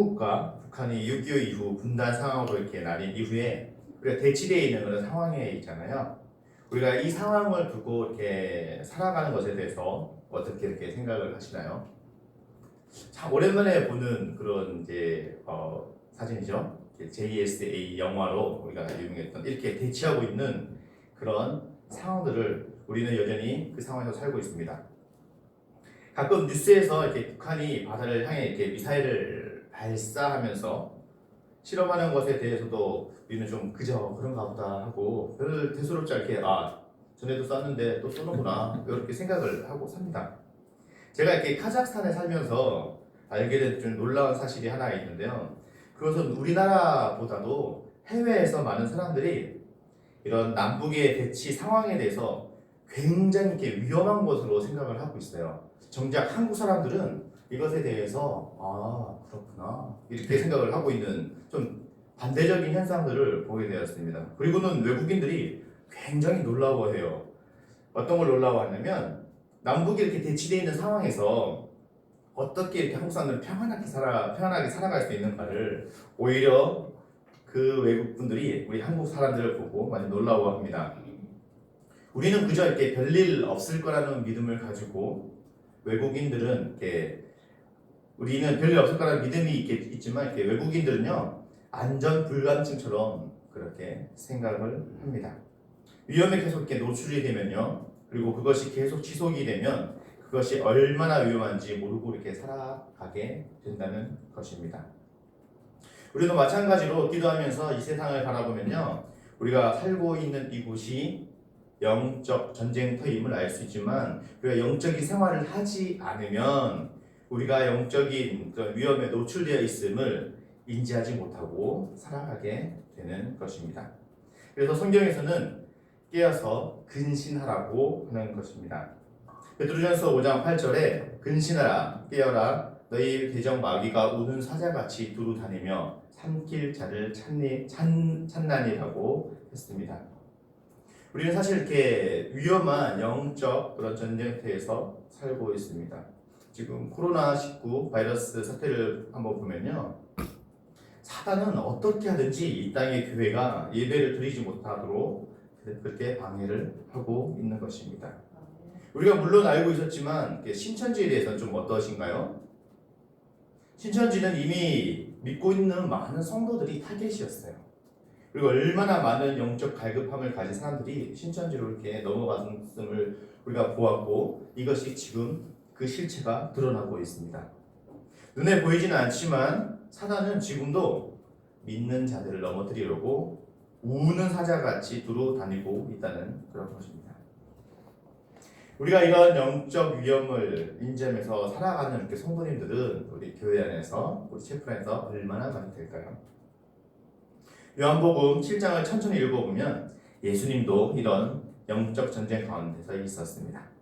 한국과 북한이 6.25 이후 분단 상황으로 이렇게 나뉜 이후에 우리가 대치되어 있는 상황에 있잖아요. 우리가 이 상황을 두고 이렇게 살아가는 것에 대해서 어떻게 이렇게 생각을 하시나요? 참 오랜만에 보는 그런 이제 어, 사진이죠. JSA 영화로 우리가 유명했던 이렇게 대치하고 있는 그런 상황들을 우리는 여전히 그 상황에서 살고 있습니다. 가끔 뉴스에서 이렇게 북한이 바다를 향해 이렇게 미사일을 발사하면서 실험하는 것에 대해서도 우리는 좀 그저 그런가 보다 하고 별 대수롭지 않게 아 전에도 쐈는데 또 쏘는구나 이렇게 생각을 하고 삽니다. 제가 이렇게 카자흐스탄에 살면서 알게 된 좀 놀라운 사실이 하나 있는데요. 그것은 우리나라보다도 해외에서 많은 사람들이 이런 남북의 대치 상황에 대해서 굉장히 이렇게 위험한 것으로 생각을 하고 있어요. 정작 한국 사람들은 이것에 대해서 아 그렇구나 이렇게 생각을 하고 있는 좀 반대적인 현상들을 보게 되었습니다. 그리고는 외국인들이 굉장히 놀라워해요. 어떤 걸 놀라워하냐면 남북이 이렇게 대치되어 있는 상황에서 어떻게 이렇게 한국 사람들은 평안하게 살아 평안하게 살아갈 수 있는가를 오히려 그 외국 분들이 우리 한국 사람들을 보고 많이 놀라워합니다. 우리는 그저 이렇게 별일 없을 거라는 믿음을 가지고 외국인들은 이렇게 우리는 별일 없을 거라는 믿음이 있, 있지만 이렇게 외국인들은요 안전 불감증처럼 그렇게 생각을 합니다. 위험에 계속 이렇게 노출이 되면요 그리고 그것이 계속 지속이 되면 그것이 얼마나 위험한지 모르고 이렇게 살아가게 된다는 것입니다. 우리도 마찬가지로 기도하면서 이 세상을 바라보면요 우리가 살고 있는 이곳이 영적 전쟁터임을 알 수 있지만 우리가 영적인 생활을 하지 않으면 우리가 영적인 위험에 노출되어 있음을 인지하지 못하고 살아가게 되는 것입니다. 그래서 성경에서는 깨어서 근신하라고 하는 것입니다. 베드로전서 5장 8절에 근신하라 깨어라 너희 대적 마귀가 우는 사자같이 두루 다니며 삼킬 자를 찾니, 찾, 찾나니라고 했습니다. 우리는 사실 이렇게 위험한 영적 그런 전쟁터에서 살고 있습니다. 지금 코로나19 바이러스 사태를 한번 보면요. 사단은 어떻게 하든지 이 땅의 교회가 예배를 드리지 못하도록 그렇게 방해를 하고 있는 것입니다. 우리가 물론 알고 있었지만 신천지에 대해서는 좀 어떠신가요? 신천지는 이미 믿고 있는 많은 성도들이 타겟이었어요. 그리고 얼마나 많은 영적 갈급함을 가진 사람들이 신천지로 이렇게 넘어갔음을 우리가 보았고 이것이 지금 그 실체가 드러나고 있습니다. 눈에 보이지는 않지만 사단은 지금도 믿는 자들을 넘어뜨리려고 우는 사자같이 두루 다니고 있다는 그런 것입니다. 우리가 이런 영적 위험을 인지하면서 살아가는 이렇게 성도님들은 우리 교회 안에서 우리 체프 안에서 얼마나 많이 될까요? 요한복음 7장을 천천히 읽어보면 예수님도 이런 영적 전쟁 가운데서 있었습니다.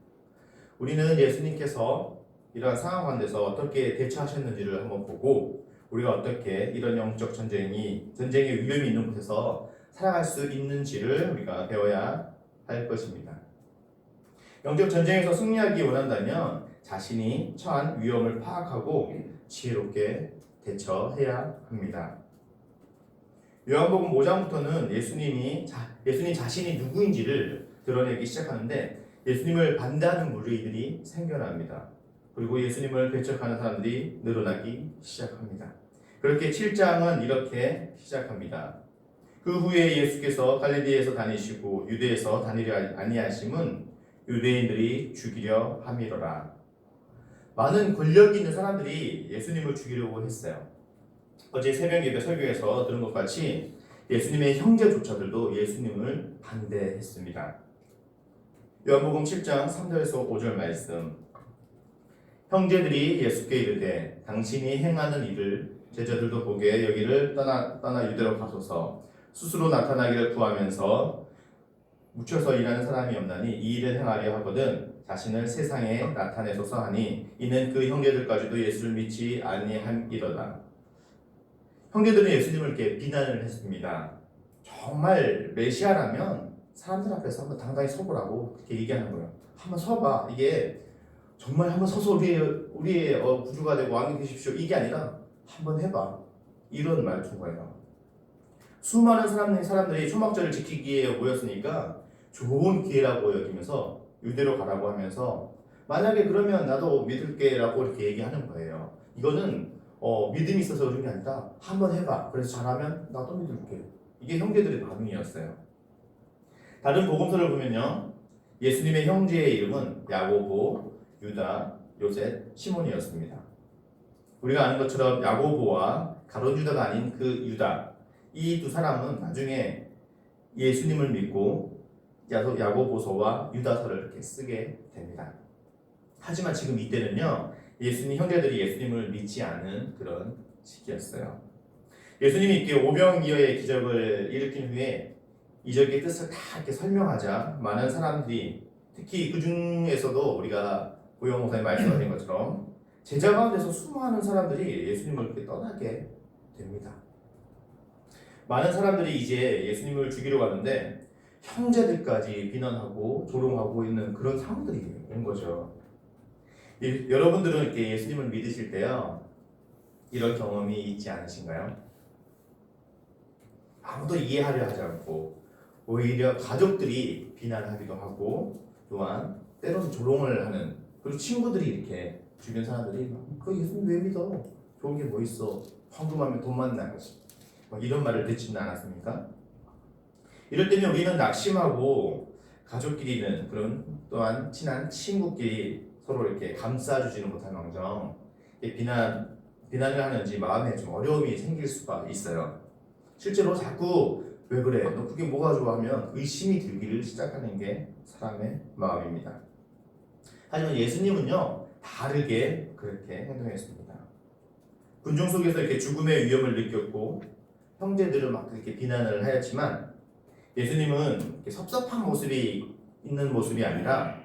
우리는 예수님께서 이러한 상황 가운데서 어떻게 대처하셨는지를 한번 보고 우리가 어떻게 이런 영적 전쟁이 전쟁의 위험이 있는 곳에서 살아갈 수 있는지를 우리가 배워야 할 것입니다. 영적 전쟁에서 승리하기 원한다면 자신이 처한 위험을 파악하고 지혜롭게 대처해야 합니다. 요한복음 5장부터는 예수님이 자, 예수님 자신이 누구인지를 드러내기 시작하는데 예수님을 반대하는 무리들이 생겨납니다. 그리고 예수님을 배척하는 사람들이 늘어나기 시작합니다. 그렇게 7장은 이렇게 시작합니다. 그 후에 예수께서 갈릴리에서 다니시고 유대에서 다니려 아니하심은 유대인들이 죽이려 함이로라. 많은 권력 있는 사람들이 예수님을 죽이려고 했어요. 어제 새벽 예배 설교에서 들은 것 같이 예수님의 형제조차들도 예수님을 반대했습니다. 요한복음 7장 3절에서 5절 말씀. 형제들이 예수께 이르되 당신이 행하는 일을 제자들도 보게 여기를 떠나 떠나 유대로 가소서 스스로 나타나기를 구하면서 묻혀서 일하는 사람이 없나니 이 일을 행하려 하거든 자신을 세상에 나타내소서 하니 이는 그 형제들까지도 예수를 믿지 아니함이로다. 형제들은 예수님을 이렇게 비난을 했습니다. 정말 메시아라면 사람들 앞에서 한번 당당히 서보라고 그렇게 얘기하는 거예요. 한번 서봐. 이게 정말 한번 서서 우리의 우리의 어, 구주가 되고 왕이 되십시오. 이게 아니라 한번 해봐. 이런 말투인 거예요. 수많은 사람들이, 사람들이 초막절을 지키기에 모였으니까 좋은 기회라고 여기면서 유대로 가라고 하면서 만약에 그러면 나도 믿을게라고 이렇게 얘기하는 거예요. 이거는 어, 믿음이 있어서 그런 게 아니라 한번 해봐. 그래서 잘하면 나도 믿을게. 이게 형제들의 반응이었어요. 다른 복음서를 보면요. 예수님의 형제의 이름은 야고보, 유다, 요셉, 시몬이었습니다. 우리가 아는 것처럼 야고보와 가론 유다가 아닌 그 유다 이 두 사람은 나중에 예수님을 믿고 야고보서와 유다서를 이렇게 쓰게 됩니다. 하지만 지금 이때는요 예수님 형제들이 예수님을 믿지 않은 그런 시기였어요. 예수님이 이렇게 오병이어의 기적을 일으킨 후에 이적의 뜻을 다 이렇게 설명하자 많은 사람들이 특히 그 중에서도 우리가 고영 목사님 말씀하신 것처럼 제자 가운데서 수많은 사람들이 예수님을 이렇게 떠나게 됩니다. 많은 사람들이 이제 예수님을 죽이러 가는데 형제들까지 비난하고 조롱하고 있는 그런 상황들이 온 거죠. 이- 여러분들은 이렇게 예수님을 믿으실 때요 이런 경험이 있지 않으신가요? 아무도 이해하려 하지 않고 오히려 가족들이 비난하기도 하고 또한 때로는 조롱을 하는 그리고 친구들이 이렇게 주변 사람들이 막, 그 예수님 왜 믿어? 좋은 게 뭐 있어? 황금하면 돈만 나가지 막 이런 말을 듣지는 않았습니까? 이럴 때면 우리는 낙심하고 가족끼리는 그런 또한 친한 친구끼리 서로 이렇게 감싸주지는 못할 망정 비난 비난을 하는지 마음에 좀 어려움이 생길 수가 있어요. 실제로 자꾸 왜 그래? 너 그게 뭐가 좋아? 하면 의심이 들기를 시작하는 게 사람의 마음입니다. 하지만 예수님은요 다르게 그렇게 행동했습니다. 군중 속에서 이렇게 죽음의 위험을 느꼈고 형제들을 막 그렇게 비난을 하였지만 예수님은 이렇게 섭섭한 모습이 있는 모습이 아니라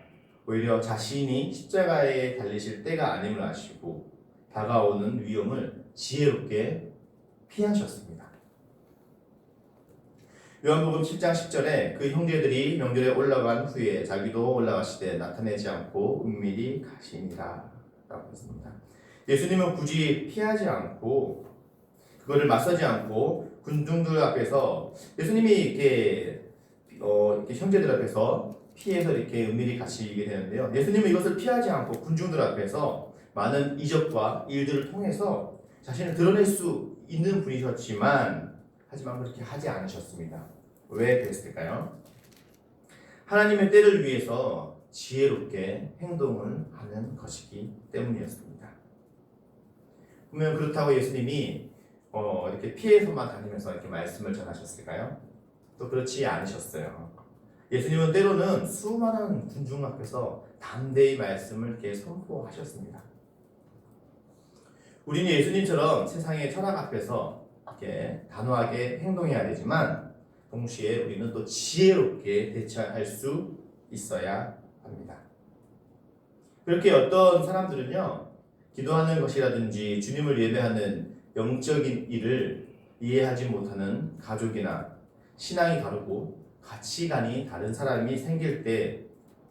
오히려 자신이 십자가에 달리실 때가 아님을 아시고 다가오는 위험을 지혜롭게 피하셨습니다. 요한복음 7장 10절에 그 형제들이 명절에 올라간 후에 자기도 올라가시되 나타내지 않고 은밀히 가시니라 라고 했습니다. 예수님은 굳이 피하지 않고 그거를 맞서지 않고 군중들 앞에서 예수님이 이렇게 어, 이렇게 형제들 앞에서 피해서 이렇게 은밀히 가시게 되는데요. 예수님은 이것을 피하지 않고 군중들 앞에서 많은 이적과 일들을 통해서 자신을 드러낼 수 있는 분이셨지만 하지만 그렇게 하지 않으셨습니다. 왜 그랬을까요? 하나님의 때를 위해서 지혜롭게 행동을 하는 것이기 때문이었습니다. 그러면 그렇다고 예수님이 어, 이렇게 피해서만 다니면서 이렇게 말씀을 전하셨을까요? 또 그렇지 않으셨어요. 예수님은 때로는 수많은 군중 앞에서 담대히 말씀을 이렇게 선포하셨습니다. 우리는 예수님처럼 세상의 철학 앞에서 이렇게 단호하게 행동해야 되지만 동시에 우리는 또 지혜롭게 대처할 수 있어야 합니다. 그렇게 어떤 사람들은요, 기도하는 것이라든지 주님을 예배하는 영적인 일을 이해하지 못하는 가족이나 신앙이 다르고 가치관이 다른 사람이 생길 때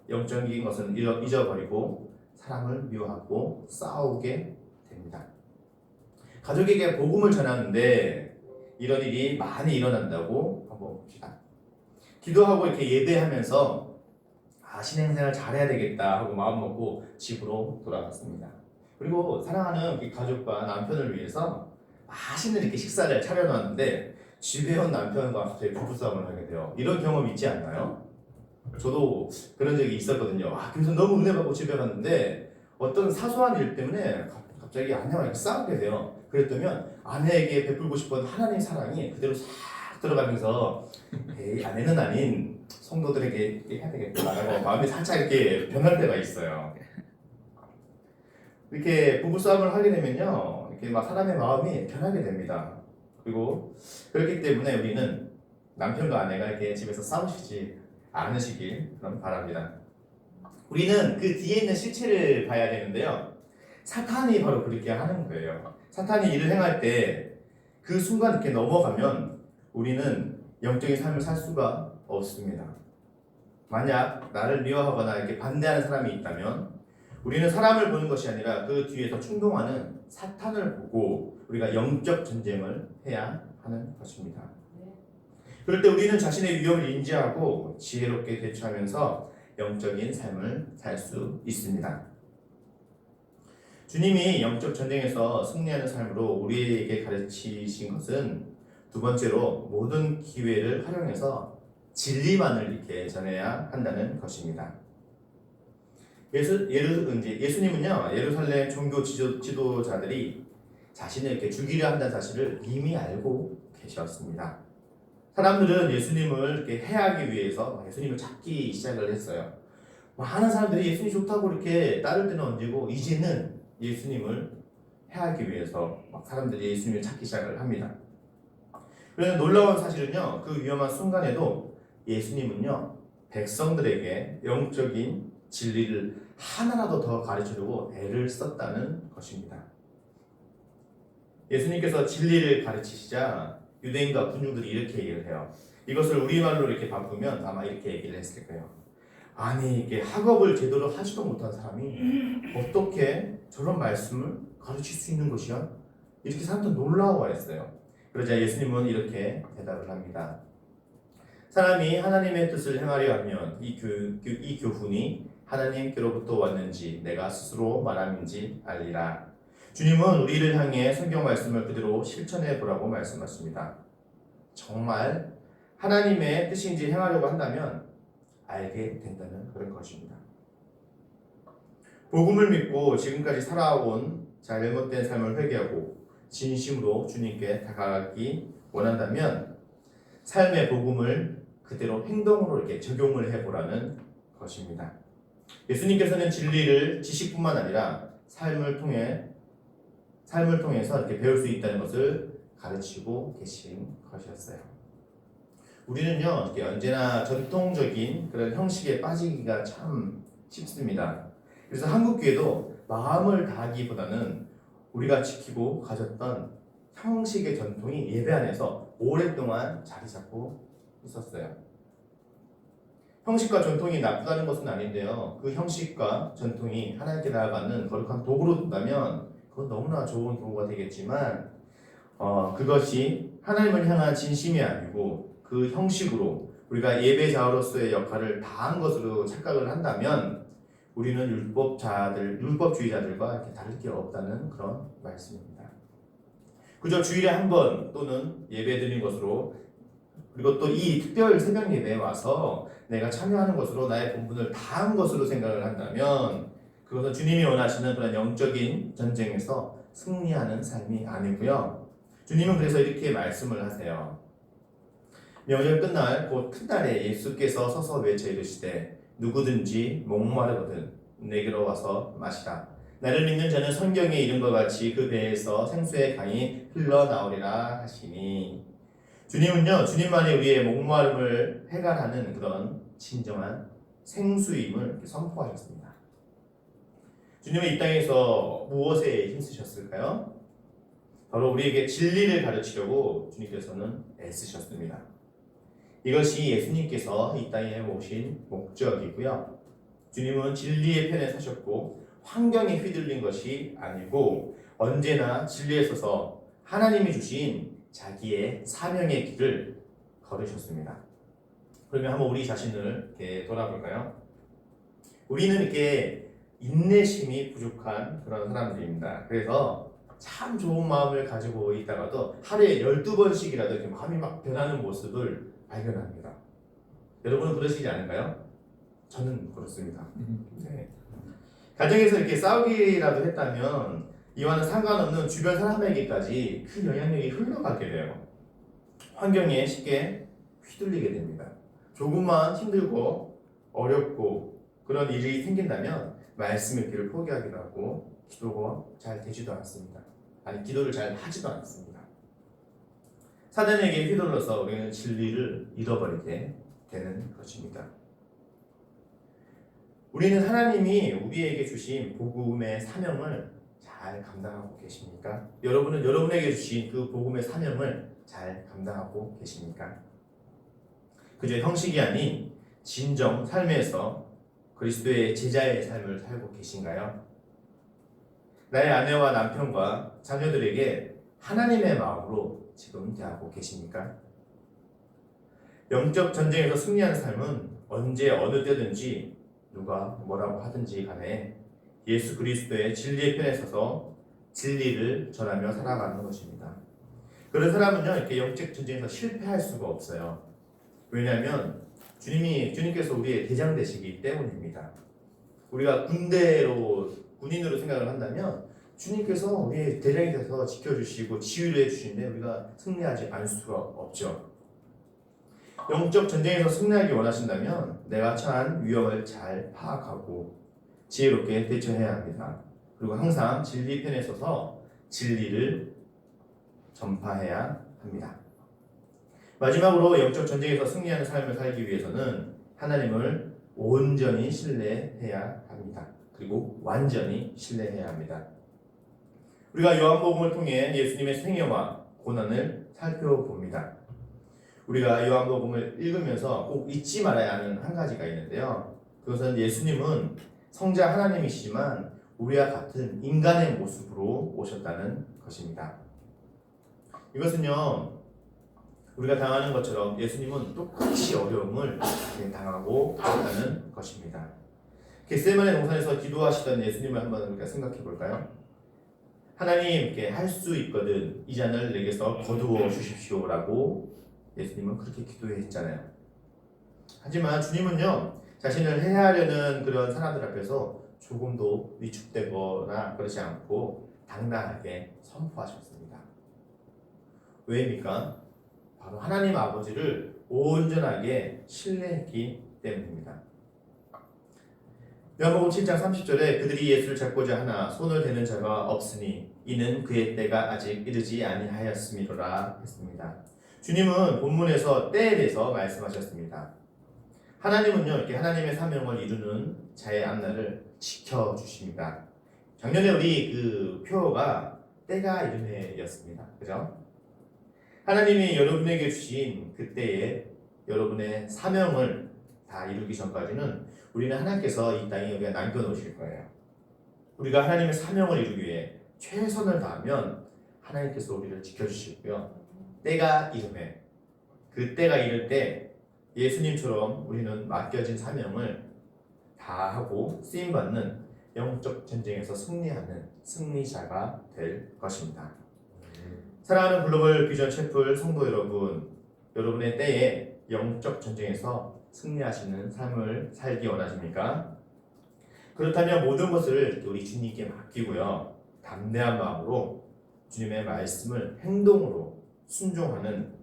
영적인 것은 잊어버리고 사람을 미워하고 싸우게 됩니다. 가족에게 복음을 전하는데 이런 일이 많이 일어난다고 한번 봅시다. 기도하고 이렇게 예배하면서 아, 신행생활 잘해야 되겠다 하고 마음 먹고 집으로 돌아갔습니다. 그리고 사랑하는 그 가족과 남편을 위해서 맛있는 이렇게 식사를 차려놨는데 집에 온 남편과 갑자기 부부싸움을 하게 돼요. 이런 경험 있지 않나요? 저도 그런 적이 있었거든요. 아, 그래서 너무 은혜 받고 집에 갔는데 어떤 사소한 일 때문에 가- 갑자기 아내와 이렇게 싸우게 돼요. 그랬더면 아내에게 베풀고 싶은 하나님의 사랑이 그대로 싹 들어가면서 에이, 아내는 아닌 성도들에게 해야 되겠다라고 마음이 살짝 이렇게 변할 때가 있어요. 이렇게 부부싸움을 하게 되면요. 이렇게 막 사람의 마음이 변하게 됩니다. 그리고 그렇기 때문에 우리는 남편과 아내가 이렇게 집에서 싸우시지 않으시길 바랍니다. 우리는 그 뒤에 있는 실체를 봐야 되는데요. 사탄이 바로 그렇게 하는 거예요. 사탄이 일을 행할 때 그 순간 이렇게 넘어가면 우리는 영적인 삶을 살 수가 없습니다. 만약 나를 미워하거나 이렇게 반대하는 사람이 있다면 우리는 사람을 보는 것이 아니라 그 뒤에서 충동하는 사탄을 보고 우리가 영적 전쟁을 해야 하는 것입니다. 그럴 때 우리는 자신의 위험을 인지하고 지혜롭게 대처하면서 영적인 삶을 살 수 있습니다. 주님이 영적 전쟁에서 승리하는 삶으로 우리에게 가르치신 것은 두 번째로 모든 기회를 활용해서 진리만을 이렇게 전해야 한다는 것입니다. 예수, 예루, 이제 예수님은요, 예루살렘 종교 지도, 지도자들이 자신을 이렇게 죽이려 한다는 사실을 이미 알고 계셨습니다. 사람들은 예수님을 이렇게 해하기 위해서 예수님을 찾기 시작을 했어요. 많은 사람들이 예수님 좋다고 이렇게 따를 때는 언제고 이제는 예수님을 해하기 위해서 막 사람들이 예수님을 찾기 시작을 합니다. 그런데 놀라운 사실은요, 그 위험한 순간에도 예수님은요, 백성들에게 영적인 진리를 하나라도 더 가르치려고 애를 썼다는 것입니다. 예수님께서 진리를 가르치시자 유대인과 군중들이 이렇게 얘기를 해요. 이것을 우리말로 이렇게 바꾸면 아마 이렇게 얘기를 했을 거예요. 아니 이게 학업을 제대로 하지도 못한 사람이 어떻게 저런 말씀을 가르칠 수 있는 것이야? 이렇게 사람들 놀라워했어요. 그러자 예수님은 이렇게 대답을 합니다. 사람이 하나님의 뜻을 행하려 하면 이, 교, 이 교훈이 하나님께로부터 왔는지 내가 스스로 말함인지 알리라. 주님은 우리를 향해 성경 말씀을 그대로 실천해 보라고 말씀하십니다. 정말 하나님의 뜻인지 행하려고 한다면 알게 된다는 그런 것입니다. 복음을 믿고 지금까지 살아온 잘못된 삶을 회개하고 진심으로 주님께 다가가기 원한다면 삶의 복음을 그대로 행동으로 이렇게 적용을 해보라는 것입니다. 예수님께서는 진리를 지식뿐만 아니라 삶을 통해 삶을 통해서 이렇게 배울 수 있다는 것을 가르치고 계신 것이었어요. 우리는요, 이렇게 언제나 전통적인 그런 형식에 빠지기가 참 쉽습니다. 그래서 한국 교회도 마음을 다하기보다는 우리가 지키고 가졌던 형식의 전통이 예배 안에서 오랫동안 자리 잡고 있었어요. 형식과 전통이 나쁘다는 것은 아닌데요. 그 형식과 전통이 하나님께 나아가는 거룩한 도구로 된다면 그건 너무나 좋은 도구가 되겠지만 어, 그것이 하나님을 향한 진심이 아니고 그 형식으로 우리가 예배자로서의 역할을 다한 것으로 착각을 한다면 우리는 율법자들, 율법주의자들과 이렇게 다를 게 없다는 그런 말씀입니다. 그저 주일에 한 번 또는 예배 드린 것으로 그리고 또 이 특별 새벽 예배에 와서 내가 참여하는 것으로 나의 본분을 다한 것으로 생각을 한다면 그것은 주님이 원하시는 그런 영적인 전쟁에서 승리하는 삶이 아니고요. 주님은 그래서 이렇게 말씀을 하세요. 명절 끝날 곧 큰날에 예수께서 서서 외쳐 이르시되 누구든지 목마르거든 내게로 와서 마시라. 나를 믿는 자는 성경에 이른 것 같이 그 배에서 생수의 강이 흘러나오리라 하시니 주님은요 주님만이 우리의 목마름을 해결하는 그런 진정한 생수임을 선포하셨습니다. 주님은 이 땅에서 무엇에 힘쓰셨을까요? 바로 우리에게 진리를 가르치려고 주님께서는 애쓰셨습니다. 이것이 예수님께서 이 땅에 오신 목적이고요. 주님은 진리의 편에 서셨고 환경에 휘둘린 것이 아니고 언제나 진리에 서서 하나님이 주신 자기의 사명의 길을 걸으셨습니다. 그러면 한번 우리 자신을 이렇게 돌아볼까요? 우리는 이렇게 인내심이 부족한 그런 사람들입니다. 그래서 참 좋은 마음을 가지고 있다가도 하루에 12번씩이라도 이렇게 마음이 막 변하는 모습을 발견합니다. 여러분은 그러시지 않을까요? 저는 그렇습니다. 네. 가정에서 이렇게 싸우기라도 했다면 이와는 상관없는 주변 사람에게까지 그 영향력이 흘러가게 돼요. 환경에 쉽게 휘둘리게 됩니다. 조금만 힘들고 어렵고 그런 일이 생긴다면 말씀의 길을 포기하기도 하고 기도가 잘 되지도 않습니다. 아니 기도를 잘 하지도 않습니다. 사단에게 휘둘러서 우리는 진리를 잃어버리게 되는 것입니다. 우리는 하나님이 우리에게 주신 복음의 사명을 잘 감당하고 계십니까? 여러분은 여러분에게 주신 그 복음의 사명을 잘 감당하고 계십니까? 그저 형식이 아닌 진정 삶에서 그리스도의 제자의 삶을 살고 계신가요? 나의 아내와 남편과 자녀들에게 하나님의 마음으로 지금 대하고 계십니까? 영적 전쟁에서 승리하는 삶은 언제 어느 때든지 누가 뭐라고 하든지 간에 예수 그리스도의 진리의 편에 서서 진리를 전하며 살아가는 것입니다. 그런 사람은요 이렇게 영적 전쟁에서 실패할 수가 없어요. 왜냐하면 주님이 주님께서 우리의 대장 되시기 때문입니다. 우리가 군대로 군인으로 생각을 한다면 주님께서 우리의 대장이 돼서 지켜주시고 지휘를 해주시는데 우리가 승리하지 않을 수가 없죠. 영적 전쟁에서 승리하기 원하신다면 내가 처한 위험을 잘 파악하고 지혜롭게 대처해야 합니다. 그리고 항상 진리 편에 서서 진리를 전파해야 합니다. 마지막으로 영적 전쟁에서 승리하는 삶을 살기 위해서는 하나님을 온전히 신뢰해야 합니다. 그리고 완전히 신뢰해야 합니다. 우리가 요한복음을 통해 예수님의 생애와 고난을 살펴봅니다. 우리가 요한복음을 읽으면서 꼭 잊지 말아야 하는 한 가지가 있는데요. 그것은 예수님은 성자 하나님이시지만 우리와 같은 인간의 모습으로 오셨다는 것입니다. 이것은요, 우리가 당하는 것처럼 예수님은 똑같이 어려움을 당하고 있다는 것입니다. 겟세마네 동산에서 기도하시던 예수님을 한번 우리가 생각해 볼까요? 하나님께 할 수 있거든 이 잔을 내게서 거두어 주십시오라고 예수님은 그렇게 기도했잖아요. 하지만 주님은요 자신을 해하려는 그런 사람들 앞에서 조금도 위축되거나 그러지 않고 당당하게 선포하셨습니다. 왜입니까? 바로 하나님 아버지를 온전하게 신뢰했기 때문입니다. 요한복음 7장 30절에 그들이 예수를 잡고자 하나 손을 대는 자가 없으니 이는 그의 때가 아직 이르지 아니하였음이로라 했습니다. 주님은 본문에서 때에 대해서 말씀하셨습니다. 하나님은요 이렇게 하나님의 사명을 이루는 자의 앞날을 지켜 주십니다. 작년에 우리 그 표어가 때가 이름에였습니다. 그죠? 하나님이 여러분에게 주신 그때에 여러분의 사명을 다 이루기 전까지는 우리는 하나님께서 이 땅에 우리가 남겨놓으실 거예요. 우리가 하나님의 사명을 이루기 위해 최선을 다하면 하나님께서 우리를 지켜주시고요. 때가 이름에 그 때가 이를 때 예수님처럼 우리는 맡겨진 사명을 다 하고 쓰임 받는 영적 전쟁에서 승리하는 승리자가 될 것입니다. 사랑하는 글로벌 비전 채플 성도 여러분, 여러분의 때에 영적 전쟁에서 승리하시는 삶을 살기 원하십니까? 그렇다면 모든 것을 우리 주님께 맡기고요. 담대한 마음으로 주님의 말씀을 행동으로 순종하는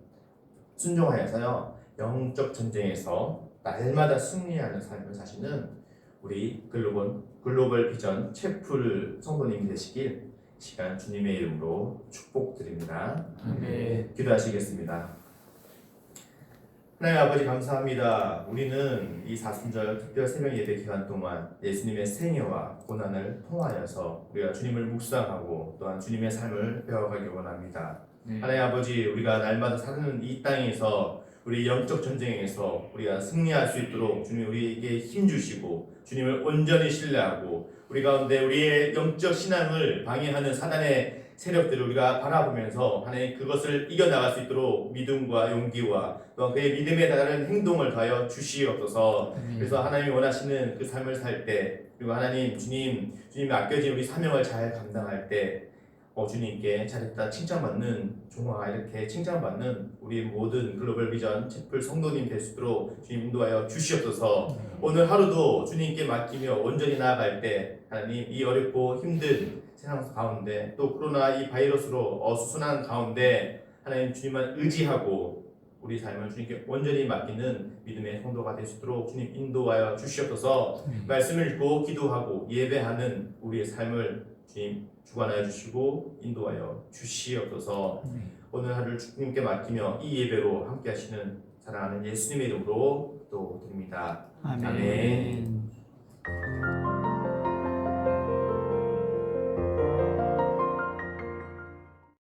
순종하여서요. 영적 전쟁에서 날마다 승리하는 삶을 사시는 우리 글로벌 글로벌 비전 채플 성도님 되시길 시간 주님의 이름으로 축복드립니다. 아멘. 기도하시겠습니다. 하나님 아버지 감사합니다. 우리는 이 사순절 특별 새벽 예배 기간 동안 예수님의 생애와 고난을 통하여서 우리가 주님을 묵상하고 또한 주님의 삶을 배워가기 원합니다. 네. 하나님 아버지 우리가 날마다 사는 이 땅에서 우리 영적 전쟁에서 우리가 승리할 수 있도록 주님 우리에게 힘 주시고 주님을 온전히 신뢰하고 우리 가운데 우리의 영적 신앙을 방해하는 사단의 세력들을 우리가 바라보면서 하나님 그것을 이겨나갈 수 있도록 믿음과 용기와 또 그의 믿음에 따른 행동을 가여 주시옵소서. 그래서 하나님이 원하시는 그 삶을 살 때 그리고 하나님 주님 주님이 아껴진 우리 사명을 잘 감당할 때 어, 주님께 잘했다 칭찬받는 종아 이렇게 칭찬받는 우리 모든 글로벌 비전 채플 성도님 될 수 있도록 주님 인도하여 주시옵소서. 오늘 하루도 주님께 맡기며 온전히 나아갈 때 하나님 이 어렵고 힘든 세상 가운데 또 코로나 이 바이러스로 어수선한 가운데 하나님 주님만 의지하고 우리 삶을 주님께 온전히 맡기는 믿음의 성도가 될 수 있도록 주님 인도하여 주시옵소서. 말씀을 읽고 기도하고 예배하는 우리의 삶을 주님 주관하여 주시고 인도하여 주시옵소서 오늘 하루를 주님께 맡기며 이 예배로 함께 하시는 사랑하는 예수님의 이름으로 또 드립니다. 아멘. 아멘.